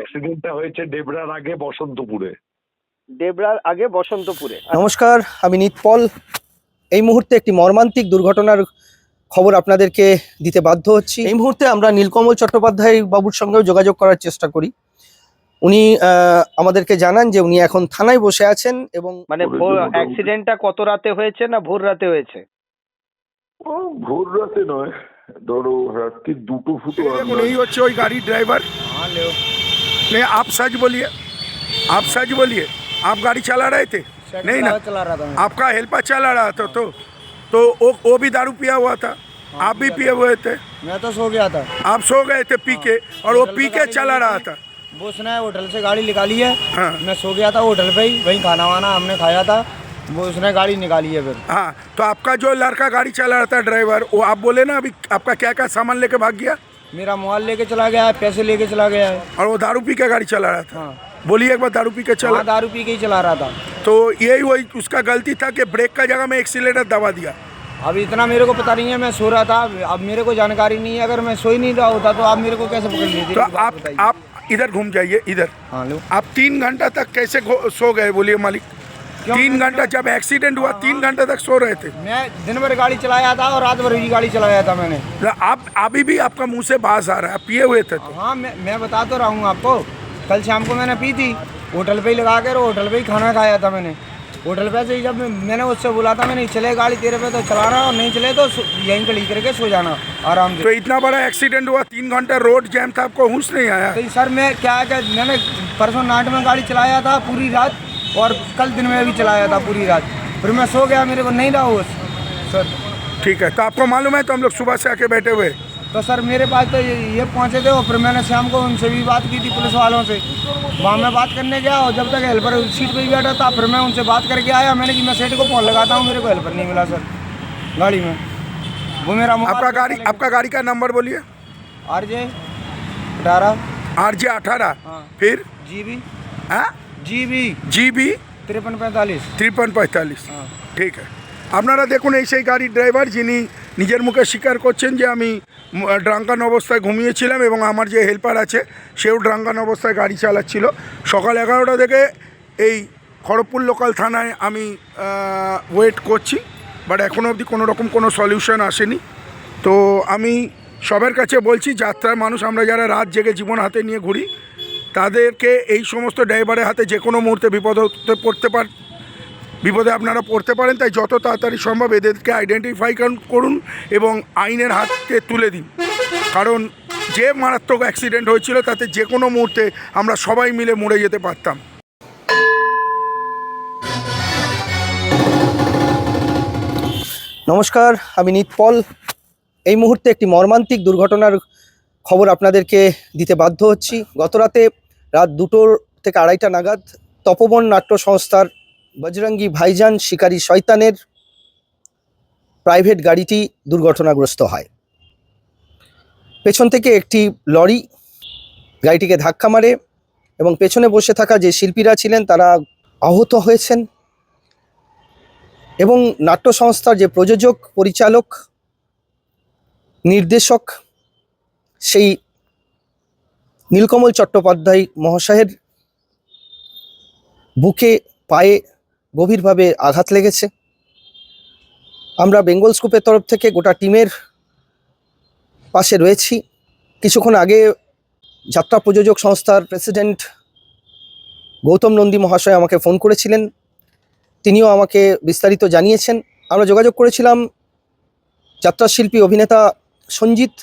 অ্যাক্সিডেন্টটা হয়েছে আগে বসন্তপুরে। দেবরার আগে বসন্তপুরে। নমস্কার আমি নিতপল এই মুহূর্তে একটি মর্মান্তিক দুর্ঘটনার খবর আপনাদেরকে দিতে বাধ্য হচ্ছি। এই মুহূর্তে আমরা নীলকমল চট্টোপাধ্যায় বাবুর সঙ্গেও যোগাযোগ করার চেষ্টা করি। উনি আমাদেরকে জানান যে উনি এখন থানায় বসে আছেন এবং মানে অ্যাক্সিডেন্টটা কত রাতে হয়েছে না ভোর রাতে হয়েছে? ও ভোর রাতে নয়। ধরো রাত্রি দুটো ফুটো এই হচ্ছে ওই গাড়ির ড্রাইভার नहीं आप सच बोलिए। आप सच बोलिए। आप गाड़ी चला रहे थे? नहीं ना। चला रहा था आपका हेल्पर चला रहा था तो तो वो वो भी दारू पिया हुआ था। आप भी पिए हुए थे? मैं तो सो गया था। आप सो गए थे पी के और वो पी के चला रहा था। वो उसने होटल से गाड़ी निकाली है। हाँ। मैं सो गया था होटल पे ही वहीं खाना वाना हमने खाया था। वो उसने गाड़ी निकाली है फिर। हाँ तो आपका जो लड़का गाड़ी चला रहा था ड्राइवर वो आप बोले ना अभी आपका क्या क्या सामान लेके भाग गया? मेरा मोबाइल लेके चला गया है पैसे लेके चला गया है। और वो दारू पी के गाड़ी चला रहा था? हाँ। बोलिए एक बार दारू पी के चला। हाँ दारू पी के ही चला रहा था। तो यही वही उसका गलती था कि ब्रेक का जगह में एक्सीटर दबा दिया। अब इतना मेरे को पता नहीं है मैं सो रहा था। अब मेरे को जानकारी नहीं है अगर मैं सो ही नहीं रहा होता तो आप मेरे को कैसे पकड़ लेते? तो आप आप इधर घूम जाइए इधर। हाँ लो। आप तीन घंटा तक कैसे सो गए बोलिए मालिक? तीन घंटा जब एक्सीडेंट हुआ तीन घंटे तक सो रहे थे। मैं दिन भर गाड़ी चलाया था और रात भर भी गाड़ी चलाया था मैंने। आप अभी भी आपका मुँह से बास आ रहा है पिए हुए थे तो। हाँ मैं मैं बता तो रहा हूँ आपको। कल शाम को मैंने पी थी होटल पे ही लगा कर होटल पे ही खाना खाया था मैंने। होटल पे से ही जब मैंने उससे बोला था मैंने चले गाड़ी तेरे पे तो चलाना और नहीं चले तो यहीं खड़ी करके सो जाना आराम से। तो इतना बड़ा एक्सीडेंट हुआ तीन घंटा रोड जैम था आपको होश नहीं आया? तो सर मैं क्या है मैंने परसों नाट में गाड़ी चलाया था पूरी रात और कल दिन में भी चलाया था पूरी रात। फिर मैं सो गया मेरे को नहीं रहा होश सर। ठीक है तो आपको मालूम है तो हम लोग सुबह से आके बैठे हुए? तो सर मेरे पास तो ये, ये पहुँचे थे और फिर मैंने शाम को उनसे भी बात की थी पुलिस वालों से। वहाँ मैं बात करने गया और जब तक हेल्पर सीट पर ही बैठा था फिर मैं उनसे बात करके आया। मैंने कि मैं सेठ को फ़ोन लगाता हूँ मेरे को हेल्पर नहीं मिला सर गाड़ी में। वो मेरा आपका गाड़ी आपका गाड़ी का नंबर बोलिए। आर जे अठारह। आर जे अठारह? हाँ। फिर? जी बी हाँ? জিবি। জিবি ত্রিপন তিরপন পঁয়তাল্লিশ। তিরপন পঁয়তাল্লিশ। হ্যাঁ। ঠিক আছে। আপনারা দেখুন এই সেই গাড়ির ড্রাইভার যিনি নিজের মুখে স্বীকার করছেন যে আমি ড্রাঙ্কান অবস্থায় ঘুমিয়েছিলাম এবং আমার যে হেল্পার আছে সেও ড্রাঙ্কান অবস্থায় গাড়ি চালাচ্ছিল। সকাল এগারোটা থেকে এই খড়গপুর লোকাল থানায় আমি ওয়েট করছি বাট এখনও অবধি কোনো রকম কোনো সলিউশন আসেনি। তো আমি সবার কাছে বলছি যাত্রার মানুষ আমরা যারা রাত জেগে জীবন হাতে নিয়ে ঘুরি তাদেরকে এই সমস্ত ড্রাইভারের হাতে যে কোনো মুহূর্তে বিপদ হতে পড়তে পার, বিপদে আপনারা পড়তে পারেন, তাই যত তাড়াতাড়ি সম্ভব এদেরকে আইডেন্টিফাই করুন এবং আইনের হাতে তুলে দিন। কারণ যে মারাত্মক অ্যাক্সিডেন্ট হয়েছিল, তাতে যে কোনো মুহূর্তে আমরা সবাই মিলে মরে যেতে পারতাম। নমস্কার, আমি নিতপল এই মুহূর্তে একটি মর্মান্তিক দুর্ঘটনার খবর আপনাদেরকে দিতে বাধ্য হচ্ছি। গতরাতে রাত দুটোর থেকে আড়াইটা নাগাদ তপবন নাট্য সংস্থার বজরঙ্গি ভাইজান শিকারী শয়তানের প্রাইভেট গাড়িটি দুর্ঘটনাগ্রস্ত হয়। পেছন থেকে একটি লরি গাড়িটিকে ধাক্কা মারে এবং পেছনে বসে থাকা যে শিল্পীরা ছিলেন তারা আহত হয়েছেন এবং নাট্য সংস্থার যে প্রযোজক, পরিচালক, নির্দেশক সেই নীলকমল চট্টোপাধ্যায় মহাশয়ের বুকে, পায়ে গভীরভাবে আঘাত লেগেছে। আমরা বেঙ্গল স্কুপের তরফ থেকে গোটা টিমের পাশে রয়েছি। কিছুক্ষণ আগে যাত্রা প্রযোজক সংস্থার প্রেসিডেন্ট গৌতম নন্দী মহাশয় আমাকে ফোন করেছিলেন। তিনিও আমাকে বিস্তারিত জানিয়েছেন। আমরা যোগাযোগ করেছিলাম যাত্রাশিল্পী অভিনেতা সঞ্জিত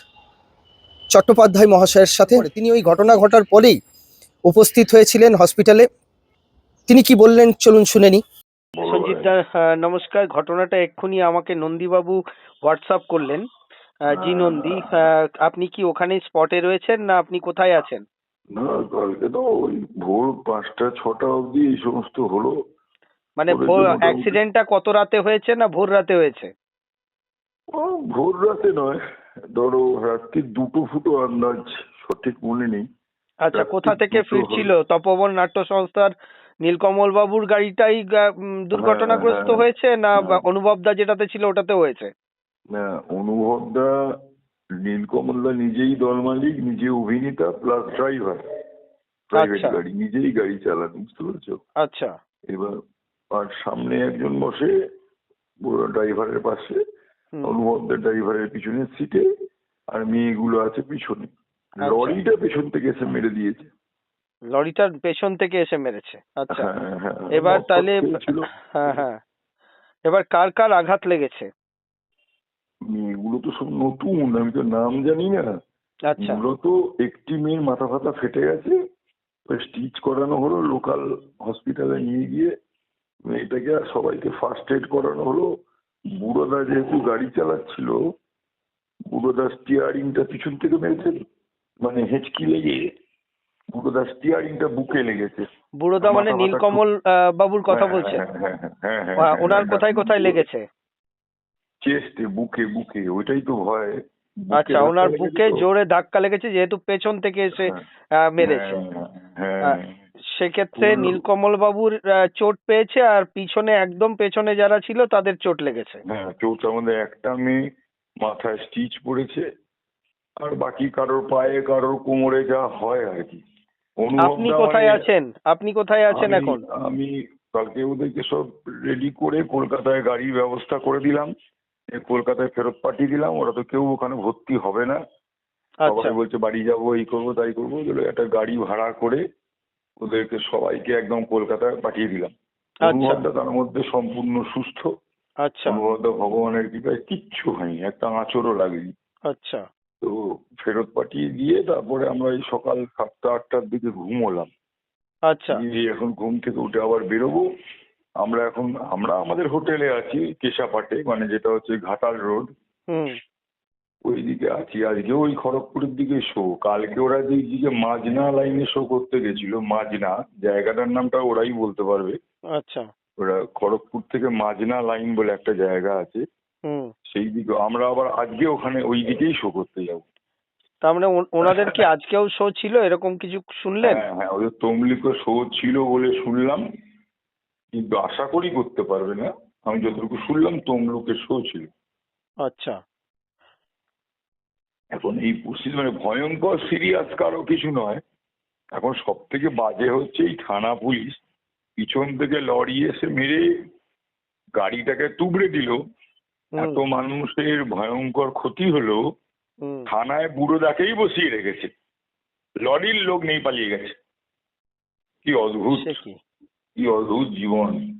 চট্টোপাধ্যায় মহাশয়ের সাথে। তিনি ওই ঘটনা ঘটার পরেই উপস্থিত হয়েছিলেন হসপিটালে। তিনি কি বললেন? চলুন শুনে নি সঞ্জিত দা নমস্কার। ঘটনাটা এক্ষুনি আমাকে নন্দীবাবু হোয়াটসঅ্যাপ করলেন। জি নন্দী আহ, আপনি কি ওখানে স্পটে রয়েছেন না আপনি কোথায় আছেন? না কালকে তো ওই ভোর পাঁচটা ছটা অবধি এই সমস্ত হলো। মানে। অ্যাক্সিডেন্টটা কত রাতে হয়েছে না ভোর রাতে হয়েছে? ও ভোর রাতে নয়। ধরো রাত্রি দুটো ফুটো আন্দাজ সঠিক মনে নেই আচ্ছা কোথা থেকে ফিরছিল তপবন নাট্য সংস্থার নীলকমল বাবুর গাড়িটাই দুর্ঘটনাগ্রস্ত হ্যাঁ। হয়েছে না হ্যাঁ। অনুভব দা যেটাতে ছিল ওটাতে হয়েছে না অনুভবদা নীলকমলদা নিজেই দল মালিক নিজে অভিনেতা প্লাস ড্রাইভার প্রাইভেট। গাড়ি নিজেই গাড়ি চালান বুঝতে পেরেছ আচ্ছা এবার আর সামনে একজন বসে ড্রাইভারের পাশে অনুভবদের ড্রাইভারের পিছনের সিটে আর মেয়েগুলো আছে পিছনে। আচ্ছা। লরিটা পেছন থেকে এসে মেরে দিয়েছে। লরিটার পেছন থেকে এসে মেরেছে। আচ্ছা। হ্যাঁ, হ্যাঁ, এবার তাহলে হ্যাঁ হ্যাঁ। এবার কার কার আঘাত লেগেছে? মেয়েগুলো তো সব নতুন আমি তো নাম জানি না। আচ্ছা। মূলত একটি মেয়ের মাথা ফাতা ফেটে গেছে স্টিচ করানো হলো লোকাল হসপিটালে নিয়ে গিয়ে মেয়েটাকে আর সবাইকে ফার্স্ট এড করানো হলো। বুড়োদা যেহেতু গাড়ি চালাচ্ছিল বুড়োদা স্টিয়ারিংটা পিছন থেকে মেরেছে মানে হেঁচকি লেগে বুড়োদা স্টিয়ারিংটা বুকে লেগেছে। বুড়োদা মানে নীলকমল আহ, বাবুর কথা হ্যাঁ, বলছেন। হ্যাঁ, হ্যাঁ, ওনার কোথায় কোথায় লেগেছে? চেস্টে বুকে বুকে ওইটাই তো ভয়। আচ্ছা ওনার বুকে জোরে ধাক্কা লেগেছে যেহেতু পেছন থেকে এসে মেরেছে। হ্যাঁ সেক্ষেত্রে নীলকমল বাবুর চোট পেয়েছে আর পিছনে একদম পেছনে যারা ছিল তাদের চোট লেগেছে। হ্যাঁ চোট আমাদের একটা মেয়ে মাথায় স্টিচ পড়েছে আর বাকি কারোর পায়ে কারোর কোমরে যা হয় আর কি। আপনি কোথায় আছেন? আপনি কোথায় আছেন এখন? আমি কালকে ওদেরকে সব রেডি করে কলকাতায় গাড়ির ব্যবস্থা করে দিলাম। কলকাতায় ফেরত পাঠিয়ে দিলাম। ওরা তো কেউ ওখানে ভর্তি হবে না। আচ্ছা। সবাই বলছে বাড়ি যাব এই করব তাই করব। একটা গাড়ি ভাড়া করে ওদেরকে সবাইকে একদম কলকাতায় পাঠিয়ে দিলাম। আচ্ছা। অনুভবটা তার মধ্যে সম্পূর্ণ সুস্থ। আচ্ছা। অনুভবটা ভগবানের কৃপায় কিচ্ছু হয়নি একটা আঁচড়ও লাগেনি। আচ্ছা। তো ফেরত পাঠিয়ে দিয়ে তারপরে আমরা এই সকাল সাতটা আটটার দিকে ঘুমোলাম। আচ্ছা। এখন ঘুম থেকে উঠে আবার বেরোবো। আমরা এখন আমরা আমাদের হোটেলে আছি কেশাপাটে মানে যেটা হচ্ছে ঘাটাল রোড। হুম। ওই দিকে আছি। আজকে ওই খড়গপুরের দিকে শো কালকে ওরা যে দিকে মাজনা লাইনে শো করতে গেছিল মাজনা। জায়গাটার নামটা ওরাই বলতে পারবে। আচ্ছা। ওরা খড়গপুর থেকে মাজনা লাইন বলে একটা জায়গা আছে। সেই দিকে আমরা আবার আজকে ওখানে ওই দিকেই শো করতে যাব। তার মানে ওনাদের কি আজকেও শো ছিল? এরকম কিছু শুনলেন? হ্যাঁ হ্যাঁ ওদের তমলিকে শো ছিল বলে শুনলাম। কিন্তু আশা করি করতে পারবে না। আমি যতটুকু শুনলাম তমলুকে শো ছিল। আচ্ছা। এখন এই পরিস্থিতি মানে ভয়ঙ্কর সিরিয়াস কারও কিছু নয়। এখন সব থেকে বাজে হচ্ছে এই থানা পুলিশ পিছন থেকে লরি এসে মেরে গাড়িটাকে তুবড়ে দিল। এত মানুষের ভয়ঙ্কর ক্ষতি হলো। থানায় বুড়ো দাকেই বসিয়ে রেখেছে। লরির লোক নেই পালিয়ে গেছে। কি অদ্ভুত। কি? অদ্ভুত জীবন।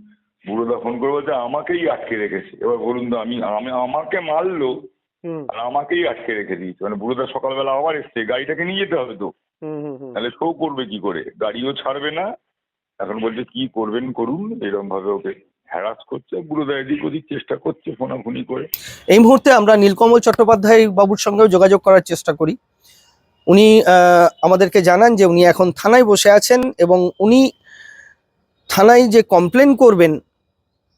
বুড়োদা ফোন করে বলছে আমাকেই আটকে রেখেছে। এবার বলুন তো আমি আমি আমাকে মারলো। আর আমাকেই আটকে রেখে দিয়েছে। মানে বুড়োদা সকালবেলা আবার এসছে গাড়িটাকে নিয়ে যেতে হবে তো। হুম হুম হুম। তাহলে শো করবে কি করে? গাড়িও ছাড়বে না। এখন বলছে কি করবেন করুন? এরকম ভাবে ওকে হ্যারাস করছে। বুড়োদা এদিক ওদিক চেষ্টা করছে ফোনাফোনি করে। এই মুহূর্তে আমরা নীলকমল চট্টোপাধ্যায় বাবুর সঙ্গেও যোগাযোগ করার চেষ্টা করি। উনি আহ, আমাদেরকে জানান যে উনি এখন থানায় বসে আছেন এবং উনি থানায় যে কমপ্লেন করবেন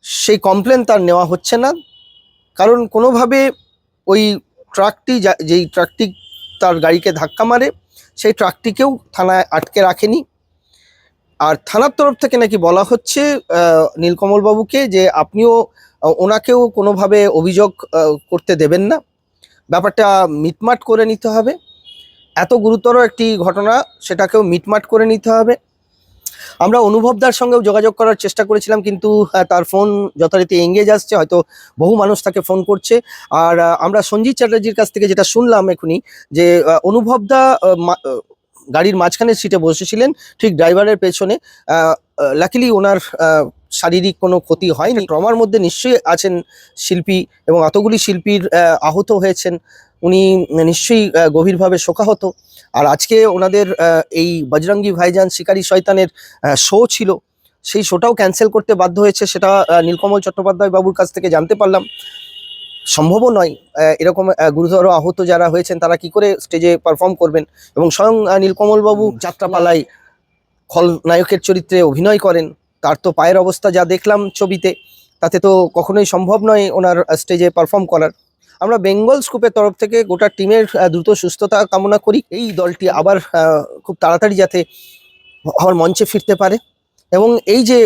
সেই কমপ্লেন তার নেওয়া হচ্ছে না। কারণ কোনোভাবে ওই ট্রাকটি যেই ট্রাকটি তার গাড়িকে ধাক্কা মারে সেই ট্রাকটিকেও থানায় আটকে রাখেনি। আর থানার তরফ থেকে নাকি বলা হচ্ছে আহ, নীলকমল বাবুকে যে আপনিও ওনাকেও কোনোভাবে অভিযোগ করতে দেবেন না। ব্যাপারটা মিটমাট করে নিতে হবে। এত গুরুতর একটি ঘটনা সেটাকেও মিটমাট করে নিতে হবে। আমরা অনুভবদার সঙ্গেও যোগাযোগ করার চেষ্টা করেছিলাম কিন্তু তার ফোন যথারীতি এঙ্গেজ আসছে হয়তো বহু মানুষ তাকে ফোন করছে। আর আমরা সঞ্জিত চ্যাটার্জির কাছ থেকে যেটা শুনলাম এখনই যে অনুভবদা গাড়ির মাঝখানের সিটে বসেছিলেন ঠিক ড্রাইভারের পেছনে লাকিলি ওনার শারীরিক কোনো ক্ষতি হয়নি। ট্রমার মধ্যে নিশ্চয়ই আছেন শিল্পী এবং এতগুলি শিল্পীর আহত হয়েছেন। উনি নিশ্চয়ই গভীরভাবে শোকাহত। আর আজকে ওনাদের এই বজরঙ্গি ভাইজান শিকারী শয়তানের শো ছিল। সেই শোটাও ক্যান্সেল করতে বাধ্য হয়েছে সেটা নীলকমল চট্টোপাধ্যায় বাবুর কাছ থেকে জানতে পারলাম। সম্ভবও নয় এরকম গুরুতর আহত যারা হয়েছেন তারা কি করে স্টেজে পারফর্ম করবেন? এবং স্বয়ং আহ, নীলকমল বাবু যাত্রাপালায় খলনায়কের চরিত্রে অভিনয় করেন। তার তো পায়ের অবস্থা যা দেখলাম ছবিতে তাতে তো কখনোই সম্ভব নয় ওনার স্টেজে পারফর্ম করার। আমরা বেঙ্গল স্কুপের তরফ থেকে গোটা টিমের দ্রুত সুস্থতা কামনা করি। এই দলটি আবার আহ, খুব তাড়াতাড়ি যাতে আমার মঞ্চে ফিরতে পারে। এবং এই যে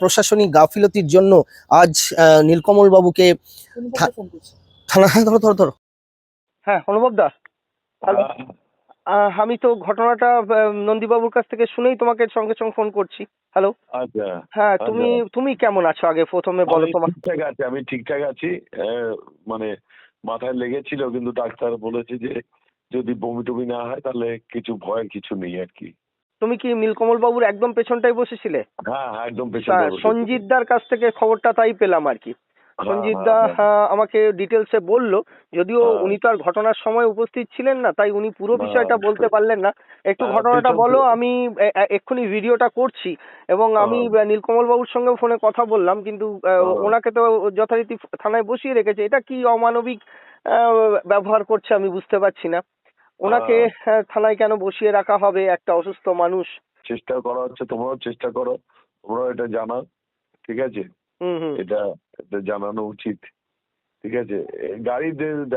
প্রশাসনিক গাফিলতির জন্য আজ আহ, নীলকমল বাবুকে থানা হ্যাঁ ধরো ধরো ধরো। হ্যাঁ অনুভব দা হ্যালো আহ, আমি তো ঘটনাটা নন্দীবাবুর কাছ থেকে শুনেই তোমাকে সঙ্গে সঙ্গে ফোন করছি। হ্যালো। আচ্ছা। হ্যাঁ তুমি তুমি কেমন আছো আগে? প্রথমে বলো তোমার ঠিকঠাক আছি আমি ঠিকঠাক আছি। আহ, মানে মাথায় লেগেছিল কিন্তু ডাক্তার বলেছে যে যদি বমি টমি না হয় তাহলে কিছু ভয়ের কিছু নেই আর কি। তুমি কি নীলকমল বাবুর একদম পেছনটাই বসেছিলে? হ্যাঁ হ্যাঁ একদম পেছনে সঞ্জিতদার কাছ থেকে খবরটা তাই পেলাম আর কি। সঞ্জিতদা হ্যাঁ, আমাকে ডিটেলসে বলল যদিও। উনি তো আর ঘটনার সময় উপস্থিত ছিলেন না তাই উনি পুরো বিষয়টা বলতে পারলেন না একটু ঘটনাটা বলো আমি এক্ষুনি ভিডিওটা করছি এবং আমি। নীলকমল বাবুর সঙ্গে ফোনে কথা বললাম কিন্তু। ওনাকে তো যথারীতি থানায় বসিয়ে রেখেছে এটা কি অমানবিক ব্যবহার করছে আমি বুঝতে পারছি না ওনাকে হ্যাঁ। থানায় কেন বসিয়ে রাখা হবে একটা অসুস্থ মানুষ চেষ্টা করা হচ্ছে তোমরাও চেষ্টা করো তোমরাও এটা জানাও ঠিক আছে এটা এটা জানানো উচিত। ঠিক আছে? এ গাড়ি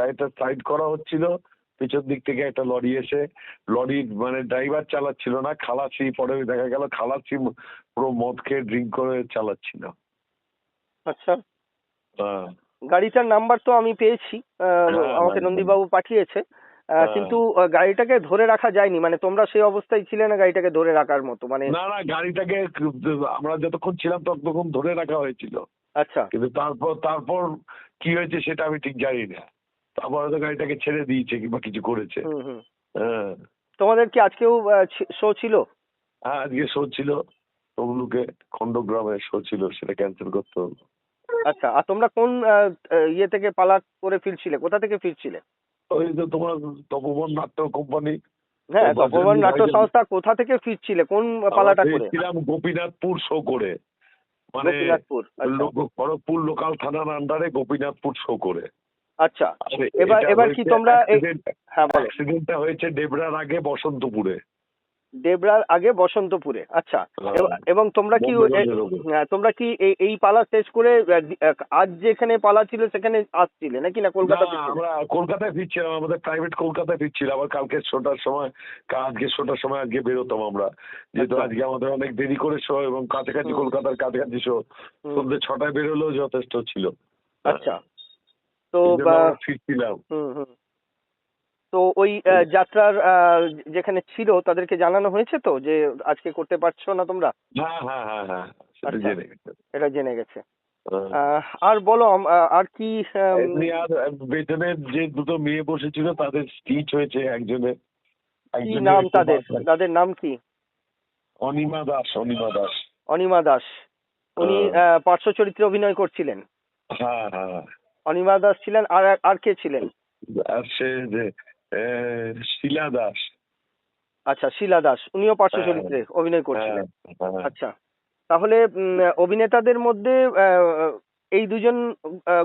একটা সাইড করা হচ্ছিল পিছন দিক থেকে একটা লরি এসে লরির মানে ড্রাইভার চালাচ্ছিল না খালাসি পরে দেখা গেল খালাসি পুরো মদ খেয়ে ড্রিঙ্ক করে চালাচ্ছিল। আচ্ছা। হ্যাঁ। গাড়িটার নাম্বার তো আমি পেয়েছি হ্যাঁ, আমাকে। নন্দীবাবু পাঠিয়েছে। কিন্তু গাড়িটাকে ধরে রাখা যায়নি। মানে তোমরা সেই অবস্থায় ছিলে না গাড়িটাকে ধরে রাখার মতো? মানে না না গাড়িটাকে আমরা যতক্ষণ ছিলাম ততক্ষণ ধরে রাখা হয়েছিল। আচ্ছা। কিন্তু তারপর তারপর কি হয়েছে সেটা আমি ঠিক জানি না। তারপর হয়তো গাড়িটাকে ছেড়ে দিয়েছে কিংবা কিছু করেছে। হ্যাঁ। তোমাদের কি আজকেও শো ছিল? হ্যাঁ আজকে শো ছিল। তমলুকে খণ্ডগ্রামে শো ছিল সেটা ক্যান্সেল করতে হলো। আচ্ছা আর তোমরা কোন ইয়ে থেকে পালা করে ফিরছিলে? কোথা থেকে ফিরছিলে? ওই যে তোমার তপবন নাট্য কোম্পানি হ্যাঁ তপবন নাট্য সংস্থা কোথা থেকে ফিরছিলে? কোন পালাটা করে? ছিলাম গোপীনাথপুর শো করে। মানে আচ্ছা। খড়গপুর লোকাল থানার আন্ডারে গোপীনাথপুর শো করে। আচ্ছা। এবার- এবার কি তোমরা হ্যাঁ অ্যাক্সিডেন্টটা হয়েছে ডেবরার আগে বসন্তপুরে। দেবরার আগে বসন্তপুরে। আচ্ছা হ্যাঁ। এবং তোমরা কি। হ্যাঁ, তোমরা কি এই পালা শেষ করে আজ যেখানে পালা ছিল সেখানে আসছিলে নাকি না কলকাতা আমরা কলকাতায় ফিরছিলাম আমাদের প্রাইভেট কলকাতায় ফিরছিলাম আবার কালকে শোটার সময় আজকে শোটার সময় আজকে বেরোতাম আমরা। যেহেতু আচ্ছা। আজকে আমাদের অনেক দেরি করে শো এবং কাছাকাছি কলকাতার কাছাকাছি শো সন্ধ্যে ছটায় বেরোলেও যথেষ্ট ছিল। আচ্ছা। তো ফিরছিলাম। হুম হুম। ওই যাত্রার যেখানে ছিল তাদেরকে জানানো হয়েছে তো যে আজকে করতে পারছ না তোমরা? হ্যাঁ হ্যাঁ হ্যাঁ আচ্ছা। এটা জেনে গেছে। আর বলো আর কি পেছনে যে দুটো মেয়ে বসেছিল তাদের স্টিচ হয়েছে একজনের কি নাম তাদের? তাদের নাম কি? অনিমা দাস অনিমা দাস। অনিমা দাস। উনি পার্শ্ব চরিত্রে অভিনয় করছিলেন। হ্যাঁ হ্যাঁ। অনিমা দাস ছিলেন আর আর কে ছিলেন? আর সে যে শিলা দাস আচ্ছা শিলা দাস উনিও পার্শ্ব হ্যাঁ। চরিত্রে অভিনয় করছিলেন হ্যাঁ, হ্যাঁ। আচ্ছা তাহলে অভিনেতাদের মধ্যে আহ, এই দুজন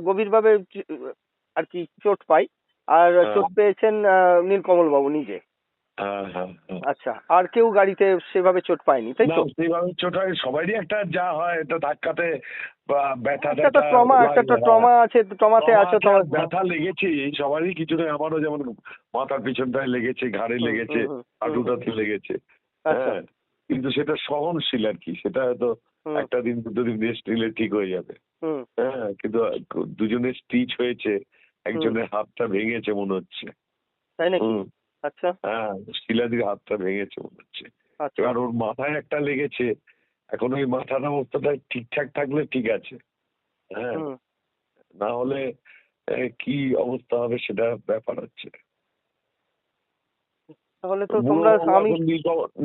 গভীরভাবে আর কি চোট পায় আর। চোট পেয়েছেন আহ, নীলকমল বাবু নিজে। আচ্ছা আর কেউ গাড়িতে সেভাবে চোট পায়নি তাই না তো? সেইভাবে ছোট হয় সবারই একটা যা হয় একটা ধাক্কাতে ব্যথা একটা তো ট্রমা একটা ট্রমা আছে ট্রমাতে ট্রমা আছো তোমার। ব্যথা লেগেছে সবারই কিছু নয় আমারও যেমন মাথার পিছনটায় লেগেছে ঘাড়ে লেগেছে হাঁটুটাতে লেগেছে আচ্ছা। হ্যাঁ কিন্তু সেটা সহনশীল আর কি সেটা হয়তো একটা দিন দুটো দিন রেস্ট নিলে ঠিক হয়ে যাবে। হ্যাঁ কিন্তু দুজনের স্টিচ হয়েছে একজনের হাতটা ভেঙেছে মনে হচ্ছে। তাই নাকি? আচ্ছা। হ্যাঁ শিলাদির হাতটা ভেঙেছে মনে হচ্ছে। আচ্ছা। এবার ওর মাথায় একটা লেগেছে। এখন ওই মাথার অবস্থাটা ঠিকঠাক থাকলে ঠিক আছে। হ্যাঁ না হলে কি অবস্থা হবে সেটা ব্যাপার হচ্ছে। তাহলে তো তোমরা আমি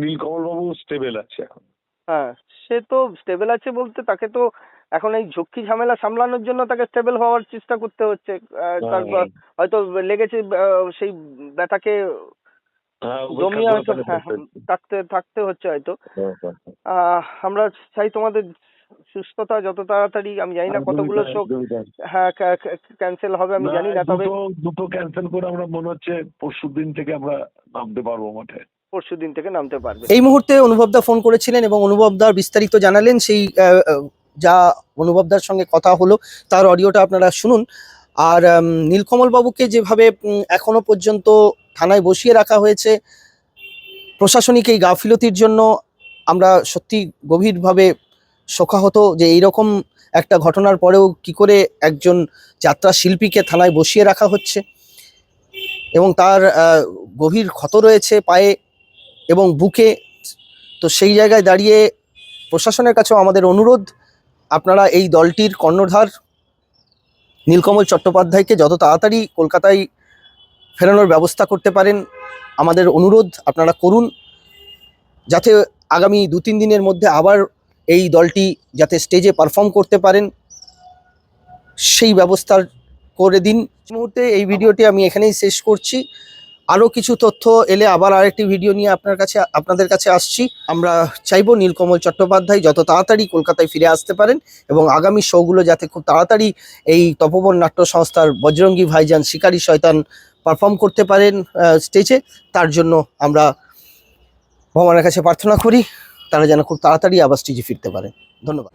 নীলকমল বাবু স্টেবল আছে এখন। হ্যাঁ সে তো স্টেবল আছে বলতে তাকে তো এখন এই ঝক্কি ঝামেলা সামলানোর জন্য তাকে স্টেবল হওয়ার চেষ্টা করতে হচ্ছে আহ, তারপর হয়তো লেগেছে আহ, সেই ব্যথাকে হ্যাঁ, উপেক্ষা জমিয়ে হয়তো তাকে হ্যাঁ। থাকতে থাকতে হচ্ছে হয়তো। হ্যাঁ, হ্যাঁ, হ্যাঁ। আহ, আমরা চাই তোমাদের সুস্থতা যত তাড়াতাড়ি আমি জানি না কতগুলো শো হ্যাঁ ক্যান্সেল হবে আমি জানি না তবে দুটো ক্যান্সেল করে আমরা মনে হচ্ছে পরশু দিন থেকে আমরা নামতে পারব মাঠে। পরশু দিন থেকে নামতে পারবে। এই মুহূর্তে অনুভবদা ফোন করেছিলেন এবং অনুভব দা বিস্তারিত জানালেন সেই যা অনুভবদার সঙ্গে কথা হলো তার অডিওটা আপনারা শুনুন। আর উম, নীলকমল বাবুকে যেভাবে এখনও পর্যন্ত থানায় বসিয়ে রাখা হয়েছে প্রশাসনিক এই গাফিলতির জন্য আমরা সত্যি গভীরভাবে শোকাহত যে এইরকম একটা ঘটনার পরেও কি করে একজন যাত্রা শিল্পীকে থানায় বসিয়ে রাখা হচ্ছে। এবং তার গভীর ক্ষত রয়েছে পায়ে এবং বুকে। তো সেই জায়গায় দাঁড়িয়ে প্রশাসনের কাছেও আমাদের অনুরোধ আপনারা এই দলটির কর্ণধার নীলকমল চট্টোপাধ্যায়কে যত তাড়াতাড়ি কলকাতায় ফেরানোর ব্যবস্থা করতে পারেন, আমাদের অনুরোধ আপনারা করুন, যাতে আগামী দু তিন দিনের মধ্যে আবার এই দলটি যাতে স্টেজে পারফর্ম করতে পারেন, সেই ব্যবস্থা করে দিন। মুহূর্তে এই ভিডিওটি আমি এখানেই শেষ করছি। আরও কিছু তথ্য এলে আবার আরেকটি ভিডিও নিয়ে আপনার কাছে, আপনাদের কাছে আসছি। আমরা চাইব নীলকমল চট্টোপাধ্যায় যত তাড়াতাড়ি কলকাতায় ফিরে আসতে পারেন এবং আগামী শোগুলো যাতে খুব তাড়াতাড়ি এই তপবন নাট্য সংস্থার বজরঙ্গী ভাইজান শিকারী শয়তান পারফর্ম করতে পারেন স্টেজে তার জন্য আমরা ভগবানের কাছে প্রার্থনা করি, তারা যেন খুব তাড়াতাড়ি আবার স্টেজে ফিরতে পারেন ধন্যবাদ।